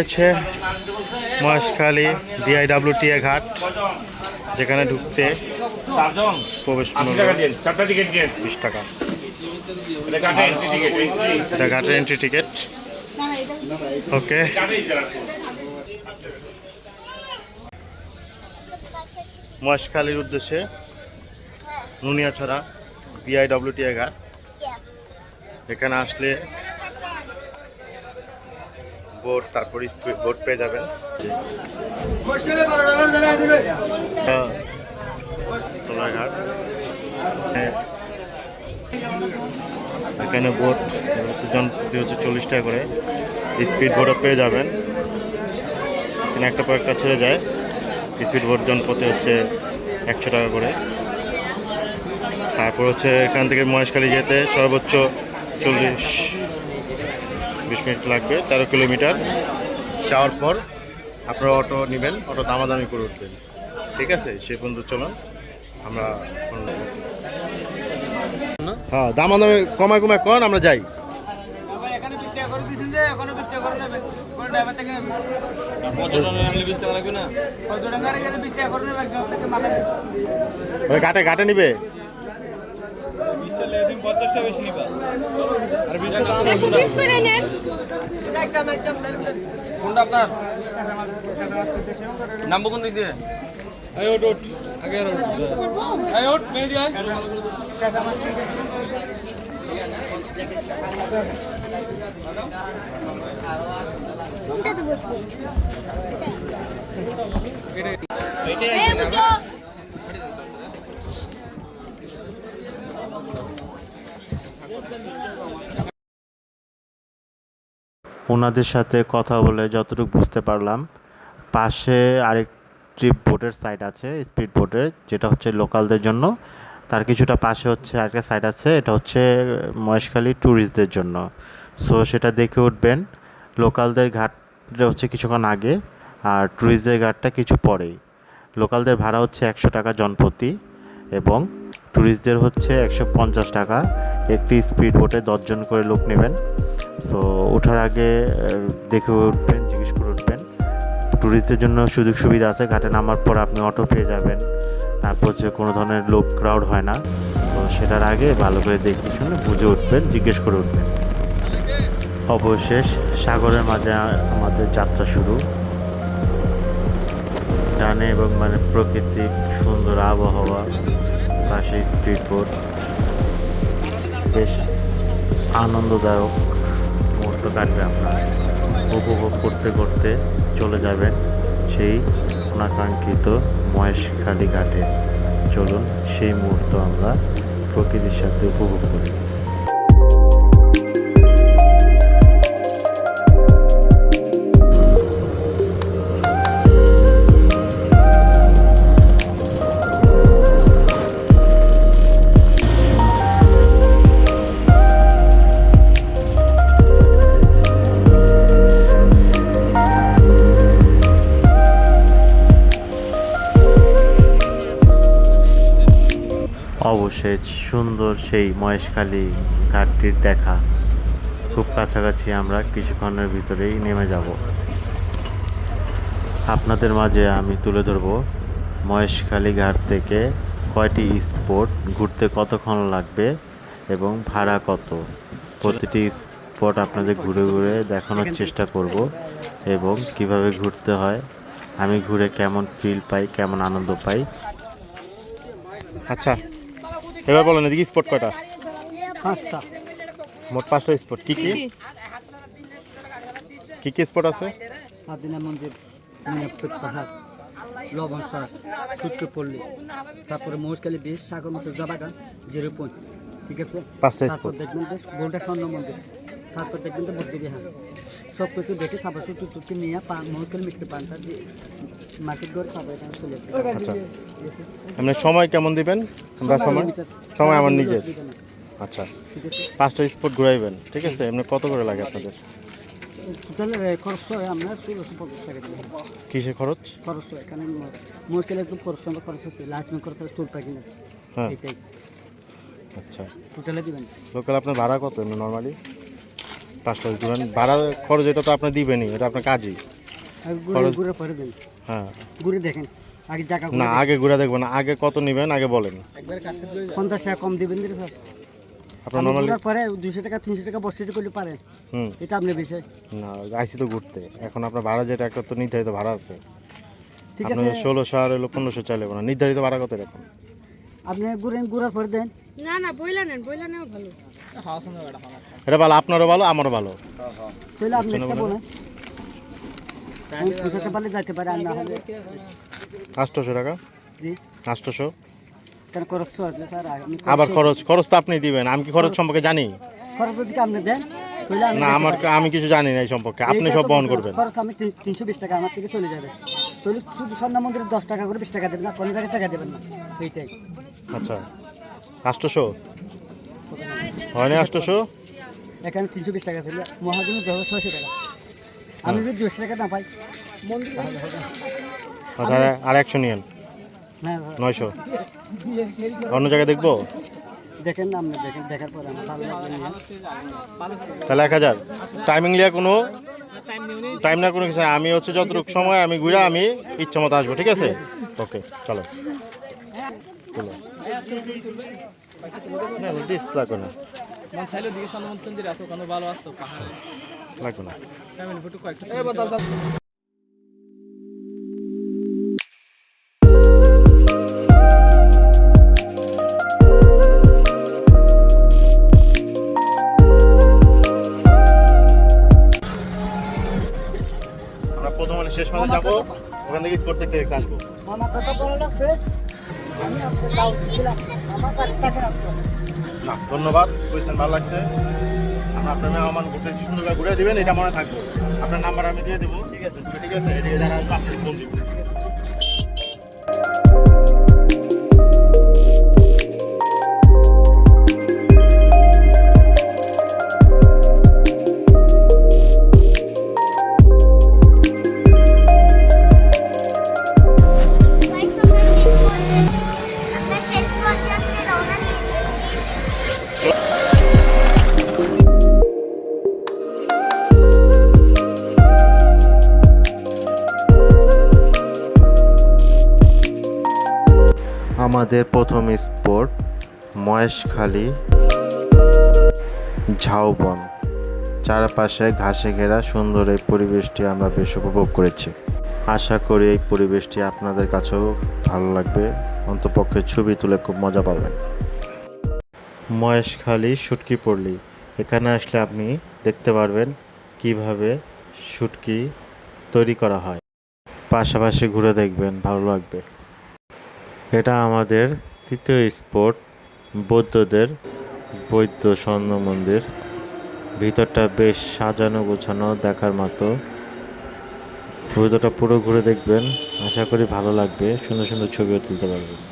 হচ্ছে মহেশখালী বিআইডাব্লিউটিএ ঘাট যেখানে ঢুকতে প্রবেশ বিশ টাকা। এটা ঘাটের এন্ট্রি টিকিট ওকে মহেশখালীর উদ্দেশ্যে নুনিয়াছড়া বিআইডব্লিউটিএ ঘাট। এখানে আসলে বোট তারপর বোট পেয়ে যাবেন। তোলাঘাট হ্যাঁ। এখানে বোট জন হচ্ছে চল্লিশ টাকা করে। স্পিড বোটও পেয়ে যাবেন। এখানে একটা পর একটা ছেড়ে যায়। স্পিড বোট জন প্রতি হচ্ছে একশো টাকা করে। তারপর হচ্ছে এখান থেকে মহেশখালী যেতে সর্বোচ্চ চল্লিশ মিনিট লাগবে, তেরো কিলোমিটার। যাওয়ার পর আপনারা অটো নেবেন, অটো দামাদামি করে উঠবেন। ঠিক আছে? সে পর্যন্ত চলুন, আমরা হ্যাঁ দামাদামি কমায় কমায় কন আমরা যাই। টাকা করে নেবে? কোনো ড্রাইভার থেকে নেবে। কত টাকা গেলে বিশ টাকা করে নেবে একজন থেকে মাথায় ওই ঘাটে ঘাটে নিবে একশো বিশ করে নেন। কোনটা আপনার? নামবো কোন দিক দিয়ে? এই ওট ওট আগে ওট এই ওট মেরে আয়। কোনটাতে বসবো? এই উঠো। ওনাদের সাথে কথা বলে যতটুকু বুঝতে পারলাম, পাশে আরেকটি বোটের সাইড আছে স্পিড বোটের যেটা হচ্ছে লোকালদের জন্য। তার কিছুটা পাশে হচ্ছে আরেকটা সাইড আছে, এটা হচ্ছে মহেশখালী ট্যুরিস্টদের জন্য। সো সেটা দেখে উঠবেন। লোকালদের ঘাটটা হচ্ছে কিছুক্ষণ আগে, আর ট্যুরিস্টদের ঘাটটা কিছু পরেই। লোকালদের ভাড়া হচ্ছে একশো টাকা জনপ্রতি এবং ট্যুরিস্টদের হচ্ছে একশো পঞ্চাশ টাকা। একটি স্পিড বোটে দশজন করে লোক নেবেন। সো ওঠার আগে দেখে উঠবেন, জিজ্ঞেস করে উঠবেন। ট্যুরিস্টদের জন্য সুযোগ সুবিধা আছে, ঘাটে নামার পর আপনি অটো পেয়ে যাবেন। তারপর যে কোনো ধরনের লোক ক্রাউড হয় না। সো সেটার আগে ভালো করে দেখে শুনে বুঝে উঠবেন, জিজ্ঞেস করে উঠবেন। অবশেষ, সাগরের মাঝে, আমাদের যাত্রা শুরু। ডানে এবং মানে প্রকৃতিক সুন্দর আবহাওয়া। পাশে স্পিড বোট বেশ আনন্দদায়ক মুহূর্ত কাটবে আপনার। উপভোগ করতে করতে চলে যাবেন সেই অনাকাঙ্ক্ষিত মহেশখালী ঘাটে। চলুন সেই মুহূর্ত আমরা প্রকৃতির সাথে উপভোগ করি। অবশেষ সুন্দর সেই মহেশখালী ঘাটটির দেখা। খুব কাছাকাছি আমরা কিছুক্ষণের ভিতরেই নেমে যাব। আপনাদের মাঝে আমি তুলে ধরব মহেশখালী ঘাট থেকে কয়টি স্পট, ঘুরতে কতক্ষণ লাগবে এবং ভাড়া কত। প্রতিটি স্পট আপনাদের ঘুরে ঘুরে দেখানোর চেষ্টা করব এবং কীভাবে ঘুরতে হয়, আমি ঘুরে কেমন ফিল পাই, কেমন আনন্দ পাই। আচ্ছা। এবার বলেন এদিকে স্পট কয়টা? পাঁচটা। মোট পাঁচটা স্পট কি কি? কি কি? স্পট আছে? আদিনা মন্দির মিনাপুর পাহাড় লবণ শ্বাস সূত্রপল্লী তারপরে মহেশখালী বিচ সাগরমতো জাবাগান জিরো পয়েন্ট ঠিক আছে? পাঁচটা তারপর spot। দেখবেন গোলটা স্বর্ণ মন্দির তারপর দেখবেন যে বৌদ্ধ বিহার সব কিছু দেখে খাবার সূত্র টুটি নিয়ে পান মহেশখালী মিষ্টি পানটা দিয়ে মার্কেট ঘর খাবার এখানে চলে আচ্ছা। এমনি সময় কেমন দিবেন? আমরা সময় সময় আমার নিজের। আচ্ছা। ঠিক পাঁচটা স্পট ঘুরাইবেন ঠিক আছে? এমনি কত করে লাগে আপনাদের? টোটাল খরচ হয় আপনার ষোলোশো পঞ্চাশ টাকা কিসের খরচ? খরচ হয় এখানে মহেশখালী একটু পরিশ্রম খরচ আছে। লাস্ট খরচ আছে চুল পাখি না হ্যাঁ। এটাই। আচ্ছা। টোটালে দিবেন। লোকাল আপনার ভাড়া কত এমনি নর্মালি পাঁচটা দিবেন। ভাড়া খরচ এটা তো আপনি দিবেনই এটা আপনার কাজই। খরচ- ঘুরে পরে দেন। হ্যাঁ। ঘুরে দেখেন আগে জায়গা না আগে ঘুরে দেখবেন আগে কত নেবেন আগে বলেন। পঞ্চাশ টাকা কম দিবেন দিলে স্যার আপনার আপনি পরে দুশো টাকা তিনশো টাকা বসতে করলে পারেন। হুম। এটা আপনার বিষয় না আইসি তো ঘুরতে। এখন আপনার ভাড়া যেটা একটা তো নির্ধারিত ভাড়া আছে। ঠিক আছে। ষোলোশো আর হলো পনেরোশো চাইলে না। নির্ধারিত ভাড়া কত এরকম? আপনি ঘুরেন ঘোরার পরে দেন। না না বইলা নেন বইলা নেও ভালো। এটা ভালো আপনারও ভালো আমারও ভালো। তাহলে আপনি একটা বলেন আমি পোষাতে পারলে যাইতে পারে আর না হলে। আটশোশো টাকা? আটশোশো? কেন খরচ তো আছে স্যার আবার খরচ খরচ তো আপনি দিবেন আমি কি খরচ সম্পর্কে জানি? খরচ যদি আপনি দেন না আমার আমি কিছু জানি না এই সম্পর্কে আপনি সব বহন করবেন। খরচ আমি তিনশো বিশ টাকা আমার থেকে চলে যাবে। তাহলে শুধু স্বর্ণ মন্দিরে দশ টাকা করে বিশ টাকা দেবেন না পঞ্চাশ টাকা দেবেন না। এইটাই। আচ্ছা। আটশোশো? হয় না আটশোশো? এখানে তিনশো বিশ টাকা ছিল মহাজনে দেবো ছয়শো টাকা। আমি যদি দুশো টাকা না পাই আর একশো নিয়েন। হ্যাঁ নয়শো। অন্য জায়গায় দেখব? দেখেন না আপনি দেখেন দেখার পরে। তাহলে এক হাজার। টাইমিং লিয়া কোনো টাইম না কোনো কিছু। আমি হচ্ছে যতটুকু সময় আমি ঘুরে আমি ইচ্ছা মতো আসব ঠিক আছে? ওকে চলো। চলো। না দিস লাগবে না। মন চাইলে দিকে সন্ধ্যা মন্দির আছে ওখানে ভালো আসতো পাহাড়ে। লাগবে না। ফ্যামিলি ফটো কয়েকটা আমরা প্রথম মানে শেষ মাসে যাব ওখান থেকে স্পোর্ট থেকে আসব আমার কথা বলা লাগছে আমি তাও ছিলাম আমার টাকা রাখব না, ধন্যবাদ বুঝছেন ভালো লাগছে। আপনার আপনার আমার ঘুরতে সুন্দর ঘুরে দেবেন, এটা মনে থাকবে। আপনার নাম্বার আমি দিয়ে দেবো, ঠিক আছে? ঠিক আছে, এদিকে যারা আসবে ফোন দিব মহেশখালী ঝাউবন চারপাশে ঘাসে ঘেরা সুন্দর এই পরিবেশটি আমরা বেশ উপভোগ করেছি। আশা করি এই পরিবেশটি আপনাদের কাছেও ভালো লাগবে। অন্তপক্ষে ছবি তুলে খুব মজা পাবেন। মহেশখালী শুটকি পড়লি। এখানে আসলে আপনি দেখতে পারবেন কীভাবে শুটকি তৈরি করা হয়। পাশাপাশি ঘুরে দেখবেন, ভালো লাগবে। এটা আমাদের তৃতীয় স্পট। বৌদ্ধদের বৈদ্য স্বর্ণ মন্দির ভিতরটা বেশ সাজানো গোছানো দেখার মতো। ভিতরটা পুরো ঘুরে দেখবেন। আশা করি ভালো লাগবে। সুন্দর সুন্দর ছবিও তুলতে পারবেন।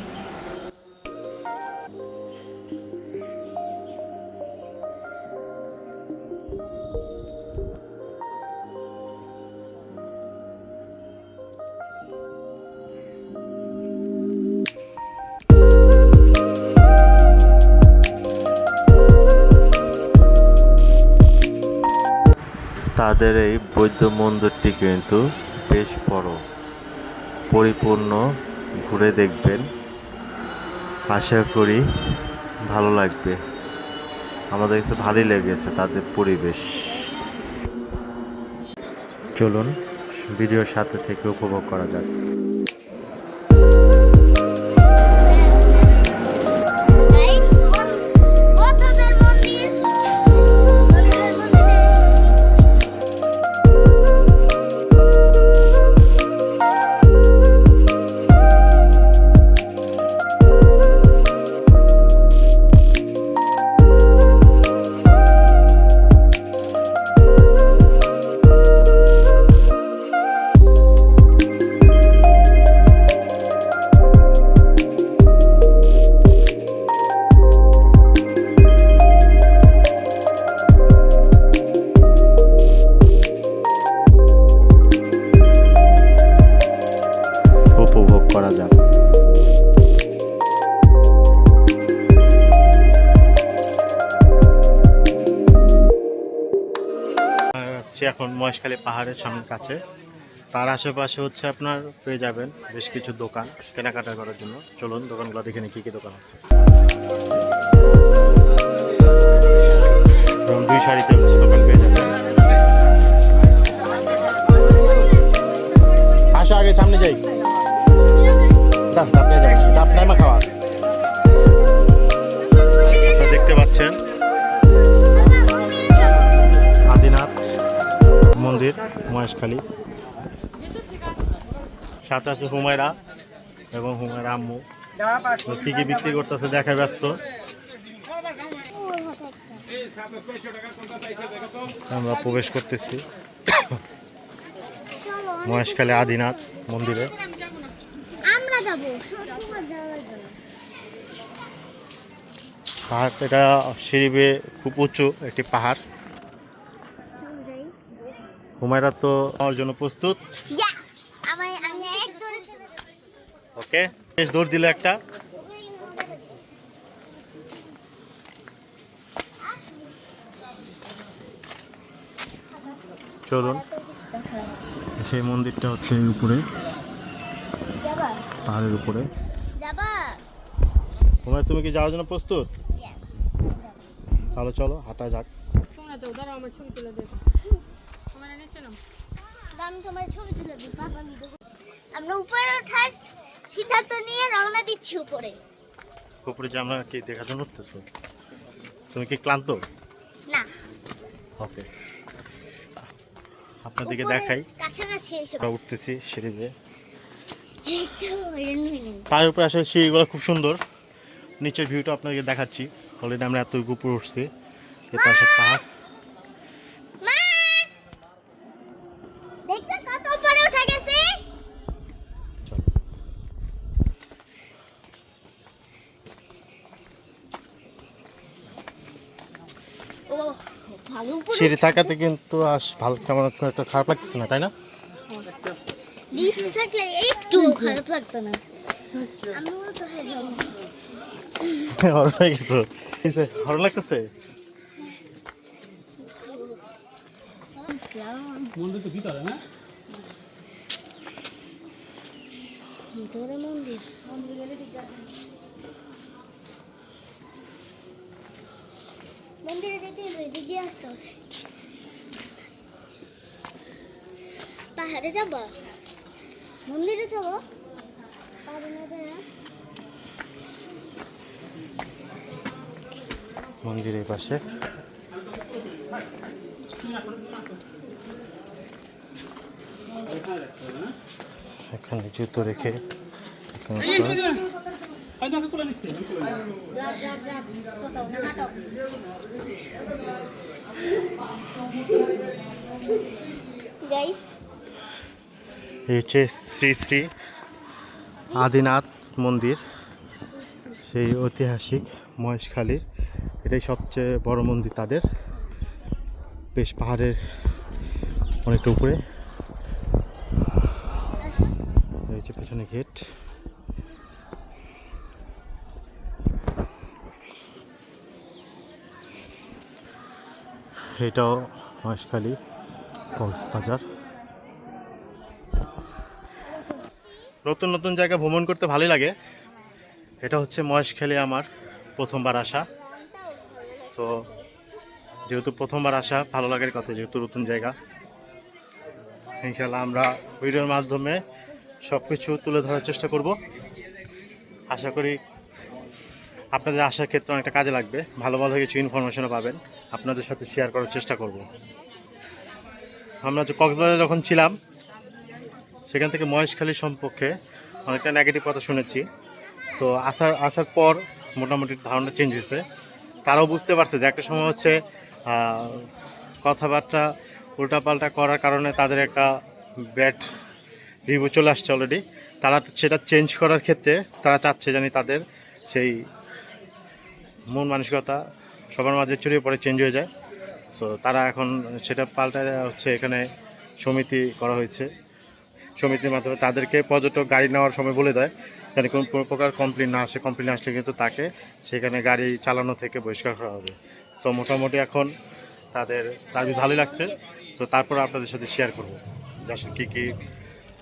তাদের এই বৈদ্য মন্দিরটি কিন্তু বেশ বড়। পরিপূর্ণ, ঘুরে দেখবেন। আশা করি ভালো লাগবে। আমাদের কাছে ভালোই লেগেছে তাদের পরিবেশ। চলুন, ভিডিওর সাথে থেকে উপভোগ করা যাক। মহেশখালী পাহাড়ের সামনে কাছে। তার আশেপাশে হচ্ছে আপনার পেয়ে যাবেন বেশ কিছু দোকান কেনাকাটা করার জন্য। চলুন দোকানগুলো দেখে নিই, কী কী দোকান আছে। দুই সারিতে হচ্ছে দোকান পেয়ে যাবেন। আসো আগে সামনে যাই। দাও মন্দির মহেশখালী। সাথে আছে হুমায়রা এবং হুমায়রা আম্মু। কি কি বিক্রি করতেছে দেখা ব্যস্ত। আমরা প্রবেশ করতেছি। মহেশখালী আদিনাথ মন্দিরে। পাহাড় এটা সিঁড়ি খুব উঁচু একটি পাহাড়। হুমায়রা তো আমার জন্য প্রস্তুত। ওকে বেশ দৌড় দিল একটা। চলুন। সেই মন্দিরটা হচ্ছে এই উপরে। পাহাড়ের উপরে। যাবা? হুমায়রা তুমি কি যাওয়ার জন্য প্রস্তুত? তাহলে চলো হাঁটা যাক। যাও দাঁড়াও আমার ছবি তুলে দেবো। আমি তোমার ছবি তুলে দিই বাবা আমরা উপরে ওঠার সিদ্ধান্ত নিয়ে রওনা দিচ্ছি উপরে। উপরে যে আমরা কি দেখার জন্য উঠতেছো তুমি কি ক্লান্ত? না। ওকে আপনাদেরকে দেখাই। কাছাকাছি আমরা উঠতেছি সিঁড়ি দিয়ে। উপরে আসলে সিঁড়িগুলো খুব সুন্দর। নিচের ভিউটা আপনাদেরকে দেখাচ্ছি। অলরেডি আমরা এত উপরে উঠছি। এ পাশে পাহাড় মা দেখছ কত উপরে উঠে গেছে চলো। ও ভালো উপরে সিঁড়ি থাকাতে কিন্তু আস ভালো কেমন একটা খারাপ লাগতেছে না তাই না? লিফট থাকলে একটু খারাপ লাগতো না। আমিও তো হ্যাঁ হরণ হয়ে গেছো। হরণ লাগতেছে? ভিতরে মন্দির মন্দিরে। যেতে হবে এদিক দিয়ে আসতে। হবে পাহাড়ে যাব? মন্দিরে যাব? পাহাড়ে না যায় মন্দিরের পাশে। এখানে জুতো রেখে এখানে গাইস এই হচ্ছে শ্রী শ্রী আদিনাথ মন্দির সেই ঐতিহাসিক মহেশখালীর এটাই সবচেয়ে বড় মন্দির তাদের। বেশ পাহাড়ের অনেকটা উপরে। এই হচ্ছে পেছনে গেট। এটাও মহেশখালী কক্সবাজার। নতুন নতুন জায়গা ভ্রমণ করতে ভালোই লাগে। এটা হচ্ছে মহেশখালী আমার প্রথমবার আসা। সো যেহেতু প্রথমবার আসা, ভালো লাগার কথা যেহেতু নতুন জায়গা। ইনশাল্লাহ আমরা ভিডিওর মাধ্যমে সব কিছু তুলে ধরার চেষ্টা করব। আশা করি আপনাদের আসার ক্ষেত্রে অনেকটা কাজে লাগবে। ভালো ভালো কিছু ইনফরমেশনও পাবেন। আপনাদের সাথে শেয়ার করার চেষ্টা করব। আমরা কক্সবাজারে যখন ছিলাম, সেখান থেকে মহেশখালী সম্পর্কে অনেকটা নেগেটিভ কথা শুনেছি। তো আসার আসার পর মোটামুটি ধারণা চেঞ্জ হয়েছে। তারাও বুঝতে পারছে যে একটা সময় হচ্ছে কথাবার্তা উল্টাপাল্টা করার কারণে তাদের একটা ব্যাড রিভিউ চলে আসছে অলরেডি তারা সেটা চেঞ্জ করার ক্ষেত্রে তারা চাচ্ছে জানি তাদের সেই মন মানসিকতা সবার মাঝে ছড়িয়ে পড়ে চেঞ্জ হয়ে যায়। সো তারা এখন সেটা পাল্টায় হচ্ছে, এখানে সমিতি করা হয়েছে। সমিতির মাধ্যমে তাদেরকে পর্যটক গাড়ি নেওয়ার সময় বলে দেয়, যেন কোনো প্রকার কমপ্লেন না আসে। কমপ্লেন আসলে কিন্তু তাকে সেখানে গাড়ি চালানো থেকে বহিষ্কার করা হবে। সো মোটামুটি এখন তাদের সার্ভিস ভালোই লাগছে। তো তারপর আপনাদের সাথে শেয়ার করব আসলে কী কী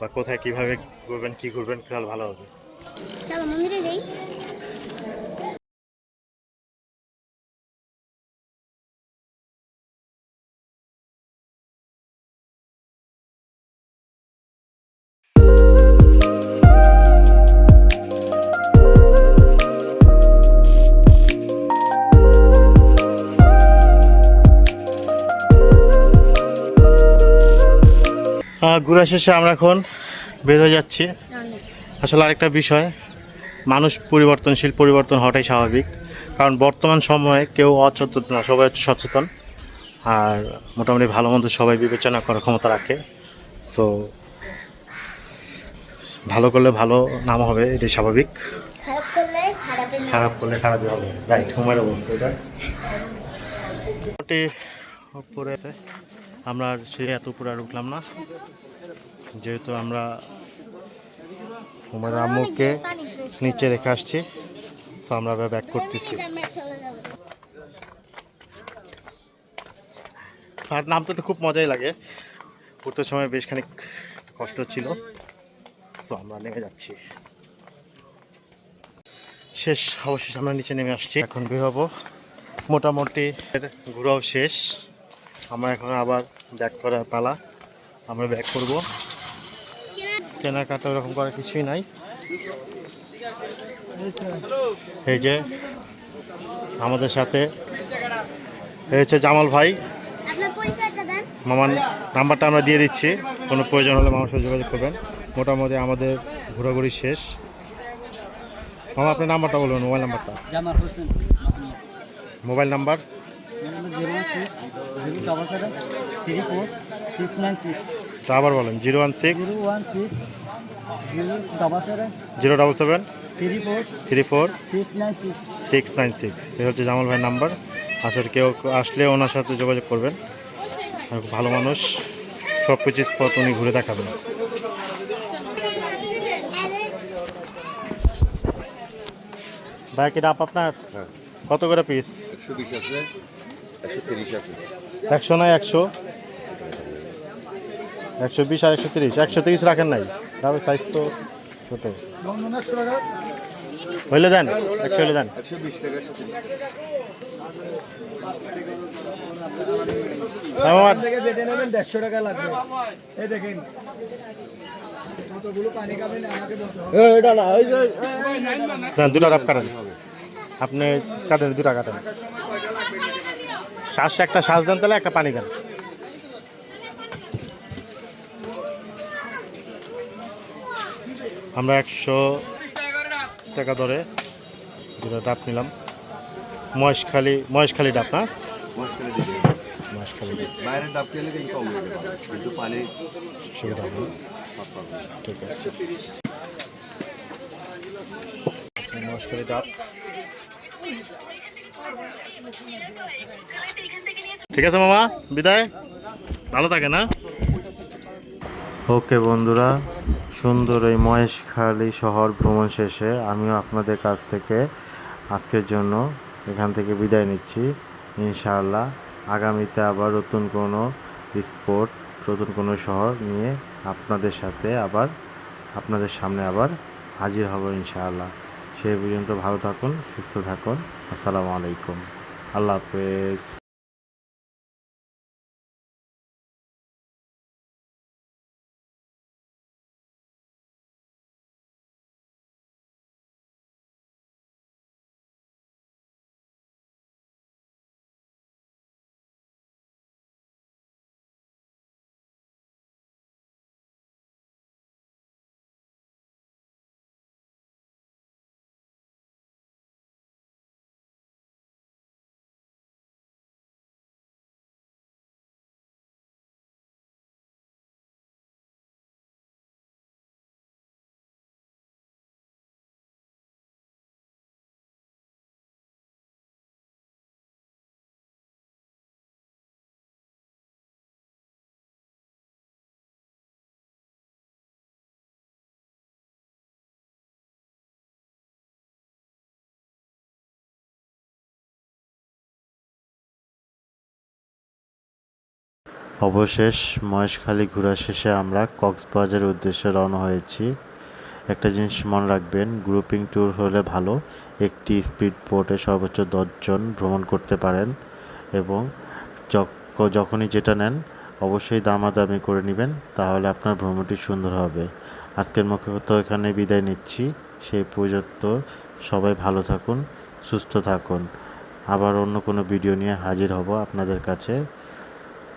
বা কোথায় কীভাবে ঘুরবেন, কী ঘুরবেন তাহলে ভালো হবে। চলো মন্দিরে যাই। ঘোরা শেষে আমরা এখন বের হয়ে যাচ্ছি। আসলে আরেকটা বিষয় মানুষ পরিবর্তনশীল পরিবর্তন হওয়াটাই স্বাভাবিক। কারণ বর্তমান সময়ে কেউ অসচেতন না সবাই হচ্ছে সচেতন। আর মোটামুটি ভালো মন্দ সবাই বিবেচনা করার ক্ষমতা রাখে। সো ভালো করলে ভালো নাম হবে এটাই স্বাভাবিক। খারাপ করলে খারাপই হবে। রাইট হুমায়রা বলছে এটা। উপরে আছে। আমরা সেই এত উপরে আর উঠলাম না। যেহেতু আমরা হুমায়রা আম্মুকে নিচে রেখে আসছি সো আমরা ব্যাক করতেছি। আমরা আর নামতে তো খুব মজাই লাগে। উঠতে সময় বেশ খানিক কষ্ট ছিল সো আমরা নেমে যাচ্ছি। শেষ, অবশেষ আমরা নিচে নেমে আসছি। এখন বের হব। মোটামুটি ঘোরাও শেষ। আমরা এখন আবার ব্যাক করার পালা। আমরা ব্যাক করব। কেনাকাটা ওরকম করার কিছুই নাই। এই যে আমাদের সাথে এই হচ্ছে জামাল ভাই। আপনার মামার নাম্বারটা আমরা দিয়ে দিচ্ছি। কোনো প্রয়োজন হলে মামার সাথে যোগাযোগ করবেন। মোটামুটি আমাদের ঘোরাঘুরি শেষ। মামা আপনার নাম্বারটা বলবেন মোবাইল নাম্বারটা। Mobile number? Zero six zero double seven three four six nine six. তো আবার বলেন zero one six zero one six zero double seven double seven three four three six nine six six nine এই হচ্ছে জামাল ভাইয়ের number আসলে কেউ আসলে ওনার সাথে যোগাযোগ করবেন। আর ভালো মানুষ সব কিছু স্পট উনি ঘুরে দেখাবেন। ভাই কি ডাব আপনার? কত করে পিস একশো বিশ আছে একশো তিরিশ আছে। একশো নয় একশো। একশো বিশ আর একশো তিরিশ। একশো তিরিশ রাখেন নাই। ডাবের সাইজ তো ছোট। হইলে দেন একশো হইলে দেন। আমার দেড়শো টাকা লাগবে এই দেখেন দেন দুটা ডাব কাটেন। আপনি কাটেন দুটা কাটেন। শ্বাস একটা শ্বাস দেন তাহলে একটা পানি দেন আমরা একশো টাকা ধরে দুটো ডাব নিলাম। মহেশখালী মহেশখালী ডাব না? মাঝখানে দিতে মহেশখালী বাইরের ডাব খেলে কিন্তু কম যাবে। কিন্তু পানি সুবিধা হবে। না? সব পাবে ঠিক আছে। মহেশখালী ডাব। ঠিক আছে মামা বিদায়। ভালো থাকে না? ওকে বন্ধুরা, সুন্দর এই মহেশখালী শহর ভ্রমণ শেষে আমিও আপনাদের কাছ থেকে আজকের জন্য এখান থেকে বিদায় নিচ্ছি। ইনশাআল্লাহ আগামীতে আবার নতুন কোনো স্পোর্ট, নতুন কোনো শহর নিয়ে আপনাদের সাথে আবার, আপনাদের সামনে আবার হাজির হব ইনশাআল্লাহ। সেই পর্যন্ত ভালো থাকুন, সুস্থ থাকুন। আসসালামু আলাইকুম। আল্লাহ হাফেজ। অবশেষ মহেশখালী ঘোরা শেষে আমরা কক্সবাজারের উদ্দেশ্যে রওনা হয়েছি। একটা জিনিস মনে রাখবেন, গ্রুপিং ট্যুর হলে ভালো, একটি স্পিড বোটে সর্বোচ্চ দশজন ভ্রমণ করতে পারেন এবং যখ- যখনই যেটা নেন অবশ্যই দামাদামি করে নেবেন, তাহলে আপনার ভ্রমণটি সুন্দর হবে। আজকের মুখে এখানে বিদায় নিচ্ছি। সেই পর্যন্ত সবাই ভালো থাকুন, সুস্থ থাকুন। আবার অন্য কোনো ভিডিও নিয়ে হাজির হব আপনাদের কাছে।